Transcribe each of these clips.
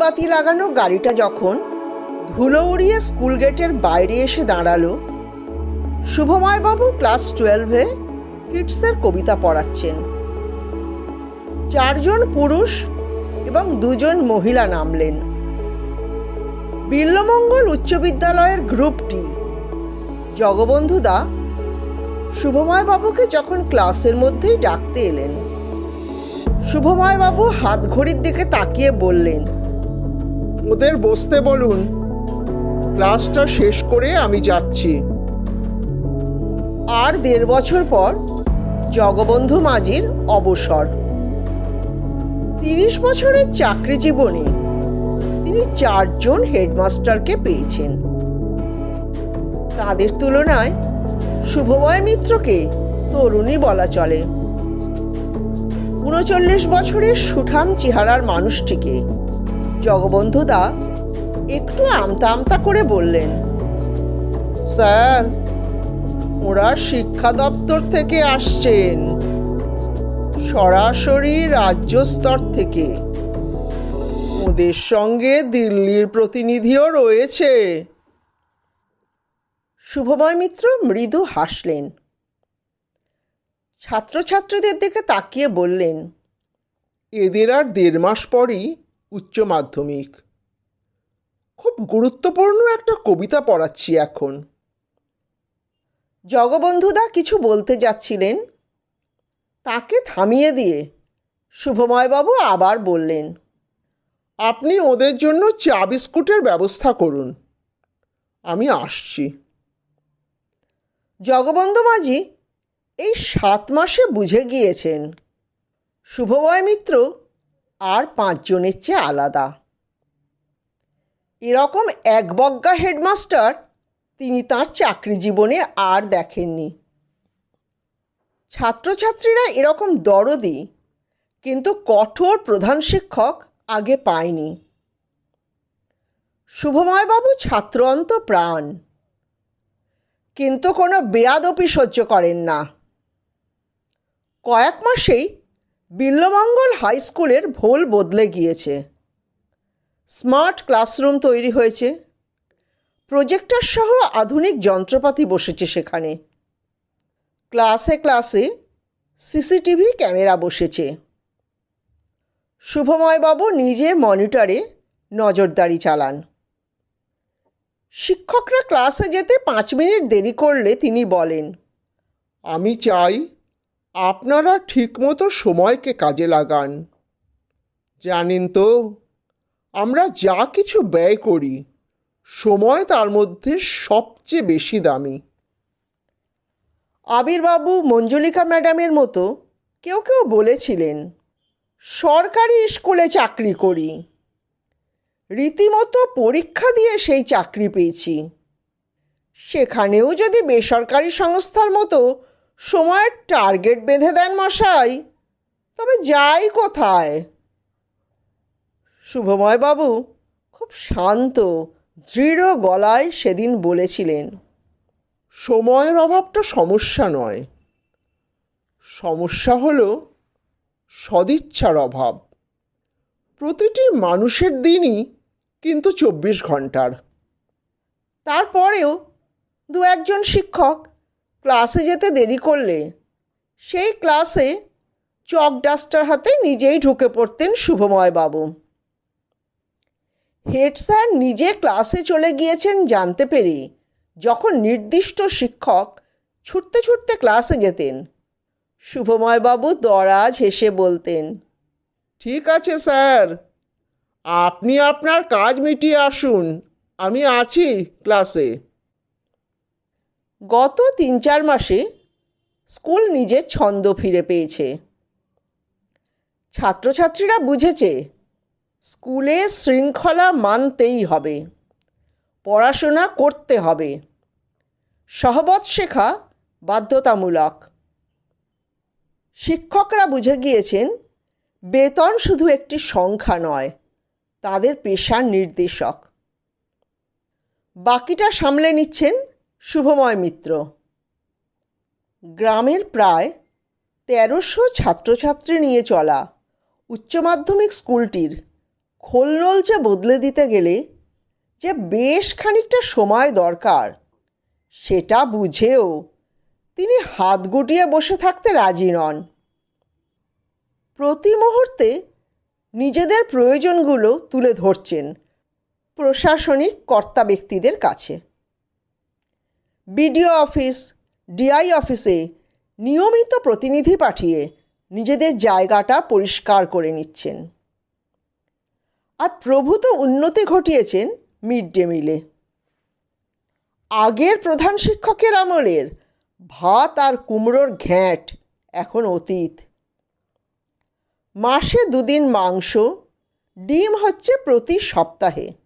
নীলবাতি লাগানো গাড়িটা যখন ধুলো উড়িয়ে স্কুল গেটের বাইরে এসে দাঁড়াল, শুভময়বাবু ক্লাস টুয়েলভে কিডসের কবিতা পড়াচ্ছেন। চারজন পুরুষ এবং দুজন মহিলা নামলেন। বিল্লমঙ্গল উচ্চ বিদ্যালয়ের গ্রুপটি। জগবন্ধু দা শুভময় বাবুকে যখন ক্লাসের মধ্যেই ডাকতে এলেন শুভময় বাবু হাত ঘড়ির দিকে তাকিয়ে বললেন ওদের বসতে বলুন। ক্লাসটা শেষ করে আমি যাচ্ছি। আর দেড় বছর পর জগবন্ধু মাঝির অবসর। তিরিশ বছরের চাকরি জীবনে তিনি চারজন হেডমাস্টারকে পেয়েছেন। তাদের তুলনায় শুভময় মিত্রকে তরুণী বলা চলে। উনচল্লিশ বছরের সুঠাম চেহারার মানুষটিকে জগবন্ধু দা একটু আমতা আমতা করে বললেন, স্যার, ওরা শিক্ষা দপ্তর থেকে আসছেন, সরাসরি রাজ্য স্তর থেকে। ওদের সঙ্গে দিল্লির প্রতিনিধিও রয়েছে। শুভময় মিত্র মৃদু হাসলেন। ছাত্রছাত্রীদের দিকে তাকিয়ে বললেন, এদের আর দেড় মাস পরই উচ্চ মাধ্যমিক। খুব গুরুত্বপূর্ণ একটা কবিতা পড়াচ্ছি এখন। জগবন্ধুদা কিছু বলতে যাচ্ছিলেন। তাকে থামিয়ে দিয়ে শুভময়বাবু আবার বললেন, আপনি ওদের জন্য চা বিস্কুটের ব্যবস্থা করুন। আমি আসছি। জগবন্ধু মাঝি এই সাত মাসে বুঝে গিয়েছেন। শুভময় মিত্র আর পাঁচজনের চেয়ে আলাদা। এরকম এক একবজ্ঞা হেডমাস্টার, তিনি তার চাকরি জীবনে আর দেখেননি। ছাত্রছাত্রীরা এরকম দরদি, কিন্তু কঠোর প্রধান শিক্ষক আগে পায়নি। শুভময়বাবু ছাত্র অন্ত প্রাণ, কিন্তু কোনো বেয়াদপি সহ্য করেন না। কয়েক মাসেই বিল্লমঙ্গল হাই স্কুলের ভোল বদলে গিয়েছে। স্মার্ট ক্লাসরুম তৈরি হয়েছে। প্রজেক্টর সহ আধুনিক যন্ত্রপাতি বসেছে সেখানে। ক্লাসে ক্লাসে সিসিটিভি ক্যামেরা বসেছে। শুভময়বাবু নিজে মনিটরে নজরদারি চালান। শিক্ষকরা ক্লাসে যেতে পাঁচ মিনিট দেরি করলে তিনি বলেন, আমি চাই আপনারা ঠিকমতো সময়কে কাজে লাগান। জানেন তো, আমরা যা কিছু ব্যয় করি, সময় তার মধ্যে সবচেয়ে বেশি দামি। আবিরবাবু, মঞ্জুলিকা ম্যাডামের মতো কেউ কেউ বলেছিলেন, সরকারি স্কুলে চাকরি করি। রীতিমতো পরীক্ষা দিয়ে সেই চাকরি পেয়েছি। সেখানেও যদি বেসরকারি সংস্থার মতো সময়ের টার্গেট বেঁধে দেন মশাই। তবে যাই কোথায়। শুভময়বাবু খুব শান্ত, দৃঢ় গলায় সেদিন বলেছিলেন, সময়ের অভাবটা সমস্যা নয়। সমস্যা হলো সদিচ্ছার অভাব। প্রতিটি মানুষের দিনই কিন্তু চব্বিশ ঘণ্টার। তারপরেও দু একজন শিক্ষক ক্লাসে যেতে দেরি করলে? সেই ক্লাসে চক ডাস্টার হাতে নিজেই ঢুকে পড়তেন শুভময় বাবু। হেড স্যার নিজে ক্লাসে চলে গিয়েছেন জানতে পেরে যখন নির্দিষ্ট শিক্ষক ছুটতে ছুটতে ক্লাসে যেতেন, শুভময় বাবু দরাজ হেসে বলতেন, ঠিক আছে স্যার, আপনি আপনার কাজ মিটিয়ে আসুন, আমি আছি ক্লাসে। গত তিন চার মাসে স্কুল নিজের ছন্দ ফিরে পেয়েছে। ছাত্রছাত্রীরা বুঝেছে, স্কুলে শৃঙ্খলা মানতেই হবে, পড়াশোনা করতে হবে। সহবত শেখা বাধ্যতামূলক। শিক্ষকরা বুঝে গিয়েছেন, বেতন শুধু একটি সংখ্যা নয়, তাদের পেশার নির্দেশক। বাকিটা সামলে নিচ্ছেন শুভময় মিত্র। গ্রামের প্রায় তেরোশো ছাত্রছাত্রী নিয়ে চলা উচ্চ মাধ্যমিক স্কুলটির খোল নলচে বদলে দিতে গেলে যে বেশ খানিকটা সময় দরকার, সেটা বুঝেও তিনি হাত গুটিয়ে বসে থাকতে রাজি নন। প্রতি মুহূর্তে নিজেদের প্রয়োজনগুলো তুলে ধরছেন প্রশাসনিক কর্তা ব্যক্তিদের কাছে। বিডিও অফিস, ডিআই অফিসে নিয়মিত প্রতিনিধি পাঠিয়ে নিজেদের জায়গাটা পরিষ্কার করে নিচ্ছেন। আর প্রভূত উন্নতি ঘটিয়েছেন মিড ডে মিলে। আগের প্রধান শিক্ষকের আমলের ভাত আর কুমড়োর ঘ্যাঁট এখন অতীত। মাসে দুদিন মাংস, ডিম হচ্ছে প্রতি সপ্তাহে।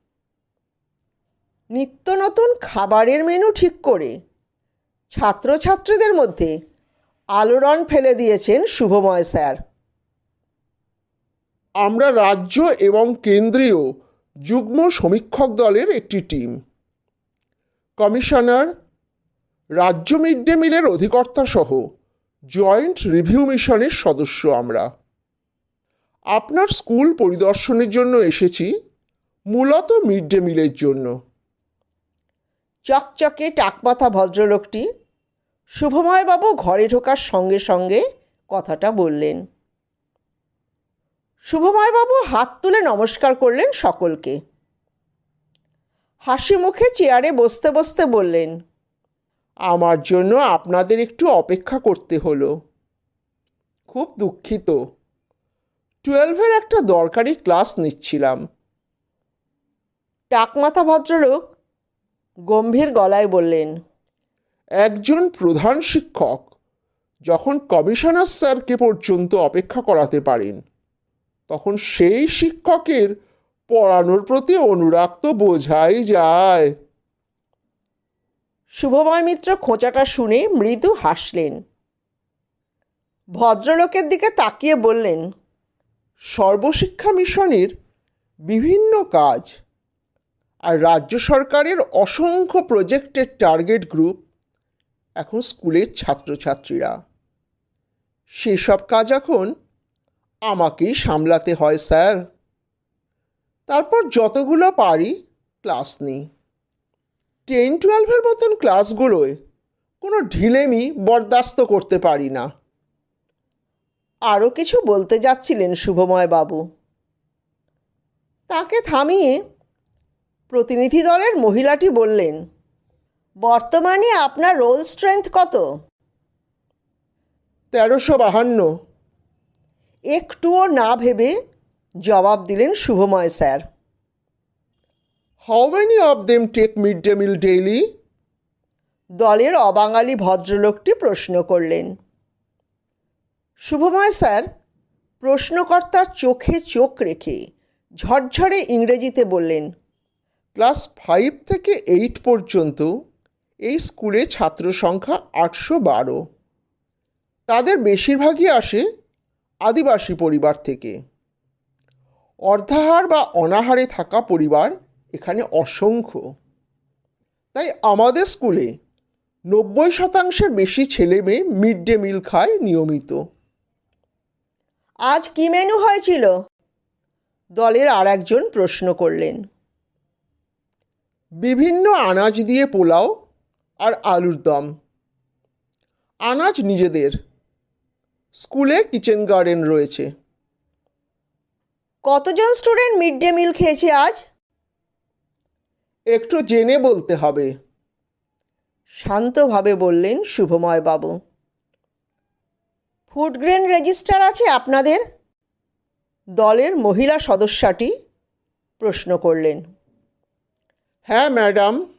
নিত্য নতুন খাবারের মেনু ঠিক করে। ছাত্রছাত্রীদের মধ্যে আলোড়ন ফেলে দিয়েছেন শুভময় স্যার। আমরা রাজ্য এবং কেন্দ্রীয় যুগ্ম সমীক্ষক দলের একটি টিম কমিশনার, রাজ্য মিড ডে মিলের অধিকর্তা সহ জয়েন্ট রিভিউ মিশনের সদস্য আমরা। আপনার স্কুল পরিদর্শনের জন্য এসেছি, মূলত মিড ডে মিলের জন্য। চকচকে টাকমাথা ভদ্রলোকটি শুভময়বাবু ঘরে ঢোকার সঙ্গে সঙ্গে কথাটা বললেন। শুভময়বাবু হাত তুলে নমস্কার করলেন সকলকে। হাসি মুখে চেয়ারে বসতে বসতে বললেন, আমার জন্য আপনাদের একটু অপেক্ষা করতে হলো। খুব দুঃখিত। টুয়েলভের একটা দরকারি ক্লাস নিচ্ছিলাম টাকমাথা ভদ্রলোক গম্ভীর গলায় বললেন একজন প্রধান শিক্ষক যখন কমিশনার স্যারকে পর্যন্ত অপেক্ষা করাতে পারেন তখন সেই শিক্ষকের পড়ানোর প্রতি অনুরাগ তো বোঝাই যায়। শুভময় মিত্র খোঁচাটা শুনে মৃদু হাসলেন। ভদ্রলোকের দিকে তাকিয়ে বললেন সর্বশিক্ষা মিশনের বিভিন্ন কাজ আর রাজ্য সরকারের অসংখ্য প্রজেক্টের টার্গেট গ্রুপ এখন স্কুলের ছাত্রছাত্রীরা। সেসব কাজ এখন আমাকেই সামলাতে হয়, স্যার। তারপর যতগুলো পারি ক্লাস নিই। টেন টুয়েলভের মতন ক্লাসগুলোয় কোনো ঢিলেমি বরদাস্ত করতে পারি না। আরও কিছু বলতে যাচ্ছিলেন শুভময় বাবু। তাকে থামিয়ে প্রতিনিধি দলের মহিলাটি বললেন বর্তমানে আপনার রোল স্ট্রেংথ কত? তেরোশো বাহান্ন। একটুও না ভেবে জবাব দিলেন Shubhamoy sir. How many of them take mid day meal daily দলের অবাঙালি ভদ্রলোকটি প্রশ্ন করলেন। শুভময় স্যার প্রশ্নকর্তার চোখে চোখ রেখে ঝরঝরে ইংরেজিতে বললেন ক্লাস ফাইভ থেকে এইট পর্যন্ত এই স্কুলে ছাত্র সংখ্যা আটশো বারো। তাদের বেশিরভাগই আসে আদিবাসী পরিবার থেকে। অর্ধাহার বা অনাহারে থাকা পরিবার এখানে অসংখ্য। তাই আমাদের স্কুলে নব্বই শতাংশের বেশি ছেলে মেয়ে মিড ডে মিল খায় নিয়মিত। আজ কি মেনু হয়েছিল? দলের আর একজন প্রশ্ন করলেন। বিভিন্ন আনাজ দিয়ে পোলাও আর আলুর দম। আনাজ নিজেদের। স্কুলে কিচেন গার্ডেন রয়েছে। কতজন স্টুডেন্ট মিড ডে মিল খেয়েছে আজ? একটু জেনে বলতে হবে। শান্তভাবে বললেন শুভময় বাবু ফুড গ্রেন রেজিস্টার আছে আপনাদের? দলের মহিলা সদস্যাটি প্রশ্ন করলেন। হ্যাঁ ম্যাডাম।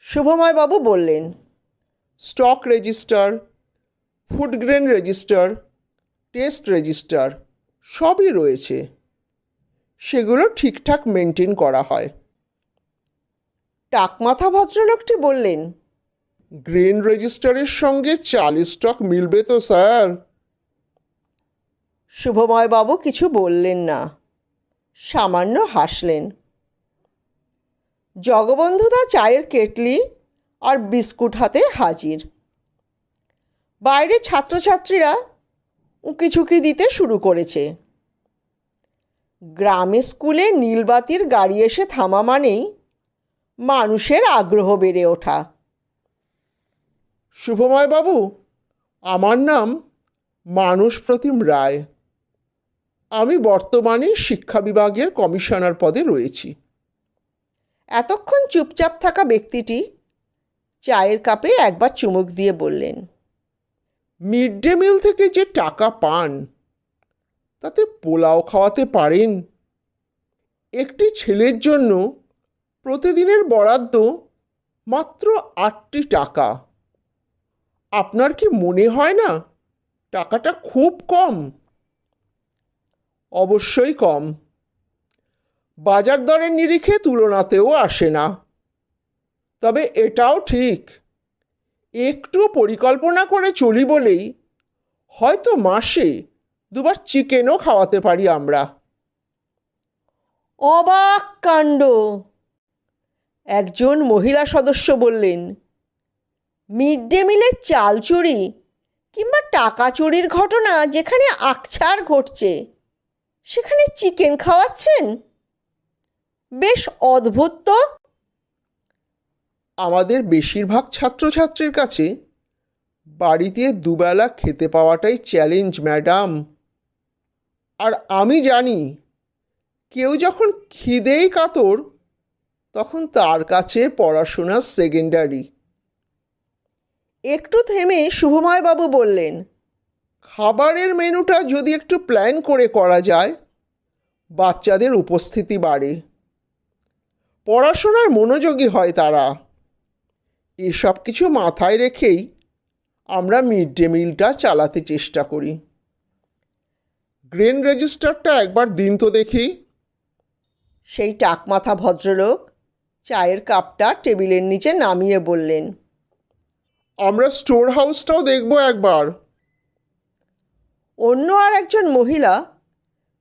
শুভময় বাবু বললেন। Stock register food grain register test register সবই রয়েছে। সেগুলো ঠিকঠাক মেনটেন করা হয়। টাকমাথা ভদ্রলোকটি বললেন গ্রেন রেজিস্টারের সঙ্গে চাল স্টক মিলবে তো স্যার। শুভময় বাবু কিছু বললেন না। সামান্য হাসলেন। জগবন্ধুদা চায়ের কেটলি আর বিস্কুট হাতে হাজির। বাইরে ছাত্রছাত্রীরা উঁকিঝুঁকি দিতে শুরু করেছে। গ্রামে স্কুলে নীলবাতির গাড়ি এসে থামা মানেই মানুষের আগ্রহ বেড়ে ওঠা। শুভময় বাবু, আমার নাম মানস প্রতিম রায়। আমি বর্তমানে শিক্ষা বিভাগের কমিশনার পদে রয়েছি। এতক্ষণ চুপচাপ থাকা ব্যক্তিটি চায়ের কাপে একবার চুমুক দিয়ে বললেন, মিড ডে মিল থেকে যে টাকা পান, তাতে পোলাও খাওয়াতে পারেন। একটি ছেলের জন্য প্রতিদিনের বরাদ্দ মাত্র আটটি টাকা। আপনার কি মনে হয় না টাকাটা খুব কম? অবশ্যই কম। বাজার দরের নিরিখে তুলনাতেও আসে না। তবে এটাও ঠিক। একটু পরিকল্পনা করে চলি বলেই হয়তো মাসে দুবার চিকেনও খাওয়াতে পারি আমরা। অবাক কাণ্ড। একজন মহিলা সদস্য বললেন, মিড ডে মিলের চাল চুরি কিংবা টাকা চুরির ঘটনা যেখানে আকছার ঘটছে, সেখানে চিকেন খাওয়াচ্ছেন? বেশ অদ্ভুত তো। আমাদের বেশিরভাগ ছাত্রছাত্রীর কাছে বাড়িতে দুবেলা খেতে পাওয়াটাই চ্যালেঞ্জ ম্যাডাম আর আমি জানি কেউ যখন খিদেই কাতর তখন তার কাছে পড়াশোনা সেকেন্ডারি একটু থেমে শুভময়বাবু বললেন খাবারের মেনুটা যদি একটু প্ল্যান করে করা যায় বাচ্চাদের উপস্থিতি বাড়ে। পড়াশোনার মনোযোগী হয় তারা। এসব কিছু মাথায় রেখেই আমরা মিড ডে মিলটা চালাতে চেষ্টা করি। গ্রেন রেজিস্টারটা একবার দিন তো দেখি। সেই টাকমাথা ভদ্রলোক চায়ের কাপটা টেবিলের নিচে নামিয়ে বললেন আমরা স্টোর হাউসটাও দেখব একবার। অন্য আর একজন মহিলা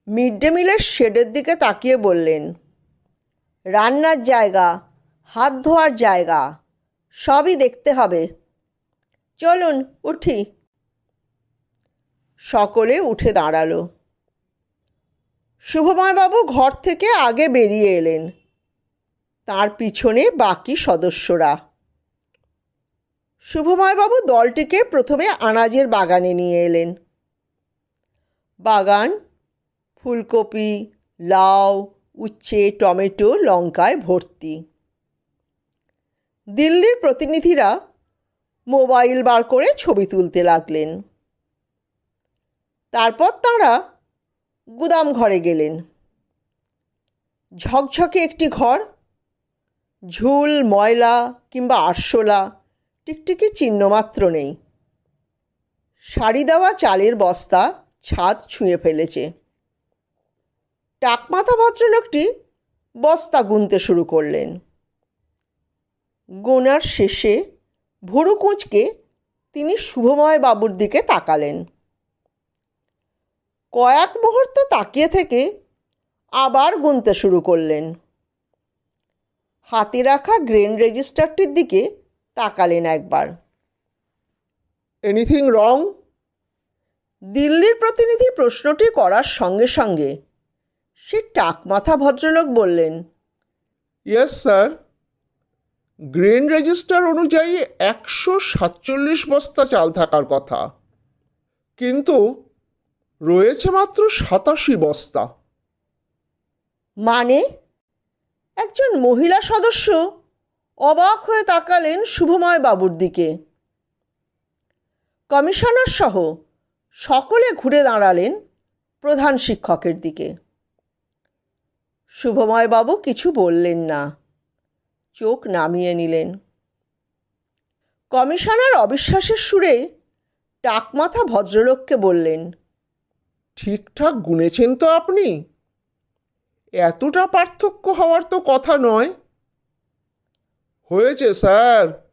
মিড ডে মিলের শেডের দিকে তাকিয়ে বললেন রান্নার জায়গা, হাত ধোয়ার জায়গা, সবই দেখতে হবে। চলুন, উঠি। সকলে উঠে দাঁড়াল। শুভময়বাবু ঘর থেকে আগে বেরিয়ে এলেন। তার পিছনে বাকি সদস্যরা। শুভময়বাবু দলটিকে প্রথমে আনাজের বাগানে নিয়ে এলেন। বাগান, ফুলকপি, লাউ উচ্ছে, টমেটো, লঙ্কায় ভর্তি। দিল্লির প্রতিনিধিরা মোবাইল বার করে ছবি তুলতে লাগলেন। তারপর তাঁরা গুদাম ঘরে গেলেন। ঝকঝকে একটি ঘর, ঝুল, ময়লা কিংবা আরশোলা, টিকটিকি চিহ্নমাত্র নেই। শাড়ি দেওয়া চালের বস্তা ছাদ ছুঁয়ে ফেলেছে। টাকমাথা ভদ্রলোকটি বস্তা গুনতে শুরু করলেন। গোনার শেষে ভুরু কুঁচকে তিনি শুভময় বাবুর দিকে তাকালেন। কয়েক মুহূর্ত তাকিয়ে থেকে আবার গুনতে শুরু করলেন। হাতে রাখা গ্রেন রেজিস্টারটির দিকে তাকালেন একবার। Anything wrong? দিল্লির প্রতিনিধি প্রশ্নটি করার সঙ্গে সঙ্গে সে টাকমাথা ভদ্রলোক বললেন ইয়েস স্যার গ্রেন রেজিস্টার অনুযায়ী একশো সাতচল্লিশ বস্তা চাল থাকার কথা। কিন্তু রয়েছে মাত্র সাতাশি বস্তা। মানে? একজন মহিলা সদস্য অবাক হয়ে তাকালেন শুভময় বাবুর দিকে। কমিশনার সহ সকলে ঘুরে দাঁড়ালেন প্রধান শিক্ষকের দিকে। শুভময় বাবু কিছু বললেন না। চোখ নামিয়ে নিলেন। কমিশনার অবিশ্বাসের সুরে টাকমাথা ভদ্রলোককে বললেন ঠিকঠাক গুনেছেন তো আপনি? এতটা পার্থক্য হওয়ার তো কথা নয়। হয়েছে স্যার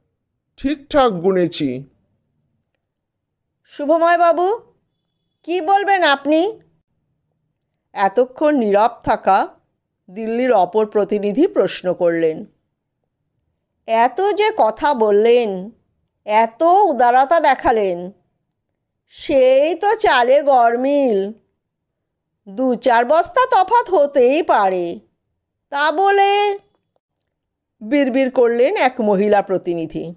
ঠিকঠাক গুনেছি। শুভময় বাবু কি বলবেন আপনি? এতক্ষণ নীরব থাকা দিল্লির অপর প্রতিনিধি প্রশ্ন করলেন এত যে কথা বললেন এত উদারতা দেখালেন সেই তো চালে গরমিল দু চার বস্তা তফাৎ হতেই পারে তা বলে বিড়বিড় করলেন এক মহিলা প্রতিনিধি।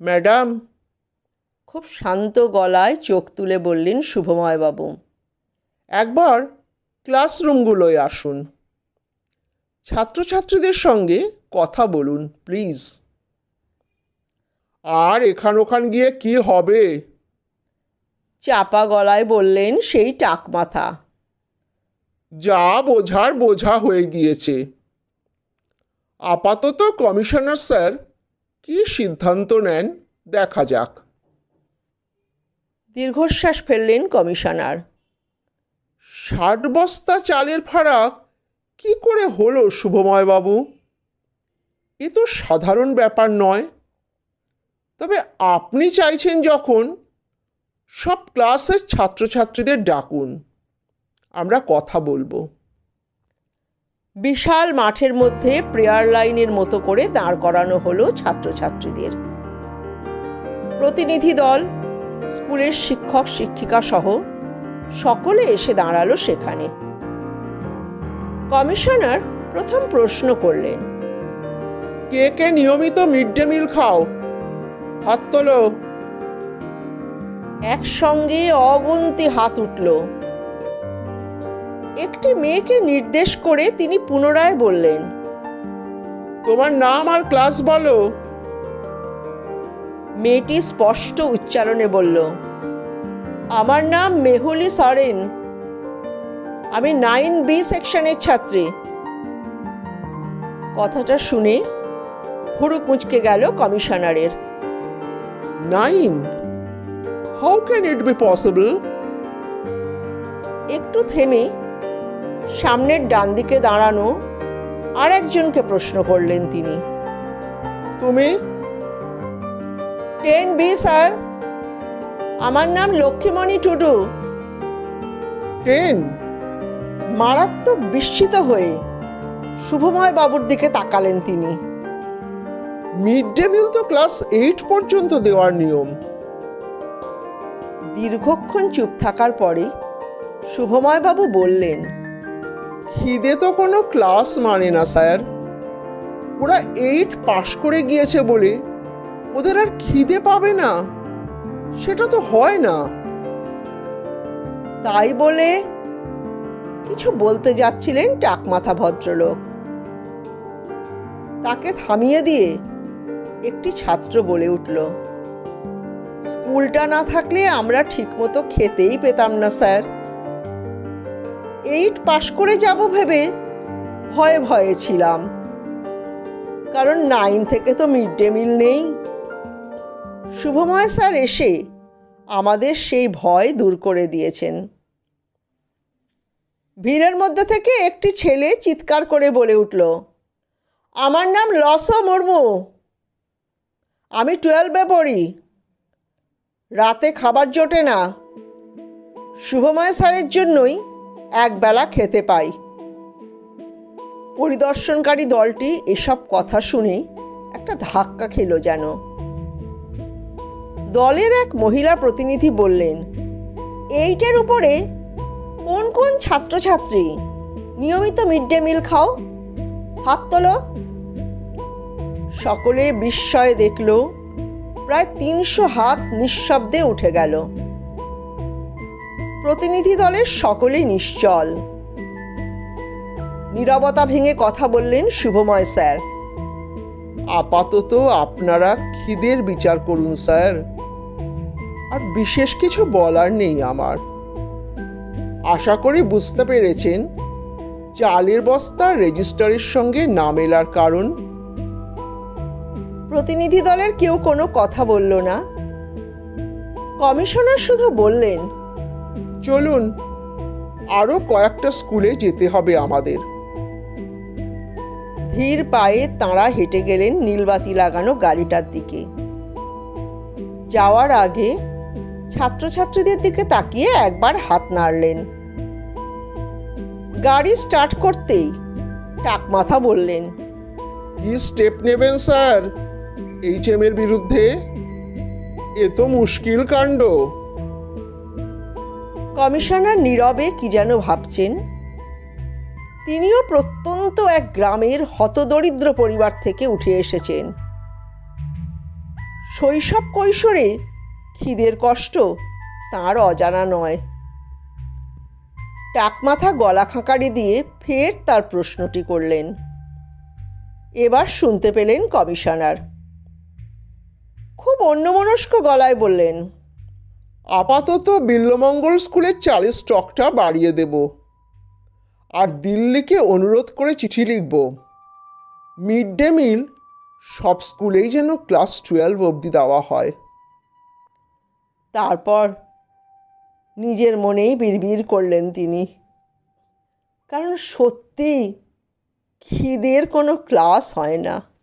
ম্যাডাম। খুব শান্ত গলায় চোখ তুলে বললেন শুভময়বাবু একবার ক্লাসরুমগুলোয় আসুন। ছাত্রছাত্রীদের সঙ্গে কথা বলুন প্লিজ। আর এখান ওখান গিয়ে কি হবে? চাপা গলায় বললেন সেই টাক মাথা যা বোঝার বোঝা হয়ে গিয়েছে। আপাতত কমিশনার স্যার কি সিদ্ধান্ত নেন দেখা যাক। দীর্ঘশ্বাস ফেললেন কমিশনার। ষাট বস্তা চালের ফারাক? কি করে হলো শুভময় বাবু এ তো সাধারণ ব্যাপার নয়। তবে আপনি চাইছেন যখন, সব ক্লাসের ছাত্রছাত্রীদের ডাকুন। আমরা কথা বলব। বিশাল মাঠের মধ্যে প্রেয়ার লাইনের মতো করে দাঁড় করানো হলো ছাত্রছাত্রীদের। প্রতিনিধি দল, স্কুলের শিক্ষক শিক্ষিকা সহ সকলে এসে দাঁড়াল সেখানে। কমিশনার প্রথম প্রশ্ন করলেন কে কে নিয়মিত মিড ডে মিল খাও? হাত তোলো। একসঙ্গে অগুন্তি হাত উঠল। একটি মেয়েকে নির্দেশ করে তিনি পুনরায় বললেন তোমার নাম আর ক্লাস বলো। মেয়েটি স্পষ্ট উচ্চারণে বলল আমার নাম মেহুলি সরেন। আমি নাইন বি সেকশনের ছাত্রী। কথাটা শুনে হুড়ুক মুচকে গেল কমিশনারের। Nine? How can it be possible একটু থেমে সামনের ডান দিকে দাঁড়ানো আর একজনকে প্রশ্ন করলেন তিনি। তুমি? Ten B sir. আমার নাম লক্ষ্মীমণি টুডু। ট্রেন মারাত্মক বিস্মিত হয়ে শুভময় বাবুর দিকে তাকালেন তিনি। মিড ডে মিল তো ক্লাস এইট পর্যন্ত দেওয়ার নিয়ম। দীর্ঘক্ষণ চুপ থাকার পরে শুভময় বাবু বললেন খিদে তো কোনো ক্লাস মানে না স্যার। ওরা এইট পাশ করে গিয়েছে বলে ওদের আর খিদে পাবে না। সেটা তো হয় না। তাই বলে কিছু বলতে যাচ্ছিলেন টাকমাথা ভদ্রলোক। তাকে থামিয়ে দিয়ে একটি ছাত্র বলে উঠল, স্কুলটা না থাকলে আমরা ঠিকমতো খেতেই পেতাম না, স্যার। এইট পাশ করে যাব ভেবে ভয়ে ভয়ে ছিলাম। কারণ নাইন থেকে তো মিড ডে মিল নেই। শুভময় স্যার এসে আমাদের সেই ভয় দূর করে দিয়েছেন। ভিড়ের মধ্যে থেকে একটি ছেলে চিৎকার করে বলে উঠল, আমার নাম লস মুর্মু। আমি টুয়েলভে পড়ি। রাতে খাবার জোটে না। শুভময় স্যারের জন্যই একবেলা খেতে পাই। পরিদর্শনকারী দলটি এসব কথা শুনে একটা ধাক্কা খেলো যেন। দলের এক মহিলা প্রতিনিধি বললেন, এইটার উপরে কোন কোন ছাত্রছাত্রী নিয়মিত মিড ডে মিল খাও? হাত তোলো। সকলে বিস্ময়ে দেখল, প্রায় তিনশো হাত নিঃশব্দে উঠে গেল। প্রতিনিধি দলের সকলেই নিশ্চল। নীরবতা ভেঙে কথা বললেন শুভময় স্যার। আপাতত আপনারা খিদের বিচার করুন, স্যার। আর বিশেষ কিছু বলার নেই আমার। আশা করি বুঝতে পেরেছেন চালের বস্তা রেজিস্টারের সঙ্গে না মেলার কারণ। প্রতিনিধি দলের কেউ কোনো কথা বলল না। কমিশনার শুধু বললেন চলুন আরও কয়েকটা স্কুলে যেতে হবে আমাদের। ধীর পায়ে তাঁরা হেঁটে গেলেন নীলবাতি লাগানো গাড়িটার দিকে। যাওয়ার আগে ছাত্রছাত্রীদের দিকে তাকিয়ে একবার হাত নাড়লেন। গাড়ি স্টার্ট করতেই টাক মাথা বললেন কি স্টেপ নেবেন স্যার? এইচ এম এর বিরুদ্ধে? এ তো মুশকিল কাণ্ড। কমিশনার নীরবে কি যেন ভাবছেন। তিনিও প্রত্যন্ত এক গ্রামের হতদরিদ্র পরিবার থেকে উঠে এসেছেন। শৈশব কৈশোরে খিদের কষ্ট তার অজানা নয়। টাকমাথা গলা খাঁকারি দিয়ে ফের তার প্রশ্নটি করলেন। এবার শুনতে পেলেন কমিশনার। খুব অন্যমনস্ক গলায় বললেন, আপাতত বিল্লমঙ্গল স্কুলের চালের স্টকটা বাড়িয়ে দেব। আর দিল্লিকে অনুরোধ করে চিঠি লিখব। মিড ডে মিল সব স্কুলেই যেন ক্লাস টুয়েলভ অবধি দেওয়া হয়। তারপর নিজের মনেই বিড়বিড় করলেন তিনি। কারণ সত্যি খিদের কোনো ক্লাস হয় না।